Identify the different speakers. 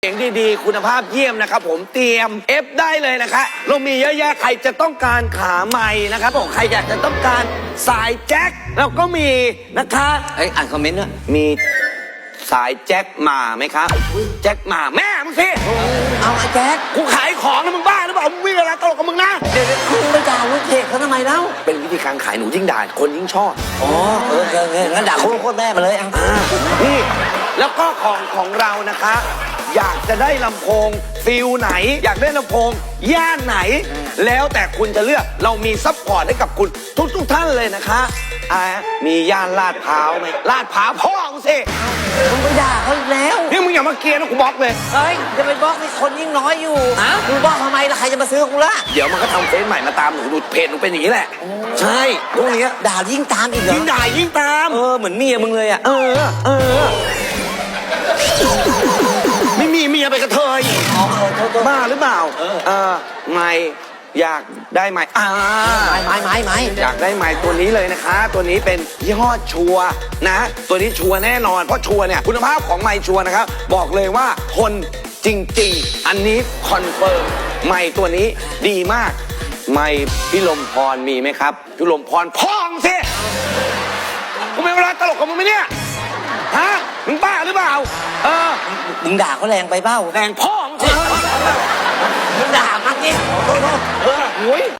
Speaker 1: เสียงดีๆ คุณภาพเยี่ยมนะครับผมเตรียมเอฟได้เลยนะคะเรามีเยอะแยะใครจะต้องการขาใหม่นะครับผมใครอยากจะต้องการสายแจ็คเราก็มีนะคะ
Speaker 2: เฮ้ยอ่านคอมเมนต์ด้วย
Speaker 1: มีสายแจ็คมาไหมครับ แจ็คมาแม่มึงสิ
Speaker 2: เอาไอ้แจ๊ค
Speaker 1: กูขายของนะมึงบ้าหรือเปล่ามึงวิ่งอะไรตลกกับมึงนะ
Speaker 2: เดี๋ยวเดี๋ยวคุณไปด่าลูกเพจเขาทำไมเล่า
Speaker 1: เป็นวิธีการขายหนูยิ่งด่าคนยิ่งชอบ
Speaker 2: อ๋อเออเออเอองั้นด่าโคตรโคตรแม่มาเลยอะ
Speaker 1: อ่านี่แล้วก็ของของเรานะคะ อยากจะได้ลำโพงฟิลไหน อยากได้ลำโพงย่านไหน แล้วแต่คุณจะเลือกเรามีซัพพอร์ตให้กับคุณทุกทุกๆท่านเลยนะคะอ่ามีย่านลาดพร้าวไหมลาดพร้าวพ่อมึงสิ
Speaker 2: มึงไปด่าเขาอีกแล้ว
Speaker 1: นี่มึงอย่ามาเกลียร์นะกูบล็อกเลย
Speaker 2: เฮ้ยจะไปบล็อกนี่คนยิ่งน้อยอยู่
Speaker 1: ฮะ
Speaker 2: มึงบล็อกทำไมล่ะใครจะมาซื้อกูล่ะ
Speaker 1: เดี๋ยวมันก็ทำเฟซใหม่มาตามหนูดูเพจหนูเป็นอย่างนี้แหละ ใช่พวกเนี้ย
Speaker 2: ด่ายิ่งตามอีกเหรอ
Speaker 1: ยิ่งด่ายิ่งตาม
Speaker 2: เออเหมือนเมียมึงเลยอะ
Speaker 1: เออ เออ บ้าหรือเปล่าเออไม่อยากได้ไหมอ่า
Speaker 2: ไม้ไม้ไม้ไม้
Speaker 1: อยากได้ไหมตัวนี้เลยนะคะ ตัวนี้เป็นยี่ห้อชัวร์นะ ตัวนี้ชัวร์แน่นอนเพราะชัวร์เนี่ยคุณภาพของไม้ชัวร์นะครับ บอกเลยว่าทนจริง ๆ อันนี้คอนเฟิร์มไม้ตัวนี้ดีมาก ไม้พี่ลมพรมีไหมครับพี่ลมพรพ่องสิกูเป็นเวลาตลกกับมึงไหมเนี่ยฮะมึงบ้าหรือเปล่าเออ
Speaker 2: มึงด่าเขาแรงไปเปล่า
Speaker 1: แรงพ่องสิ
Speaker 2: มึ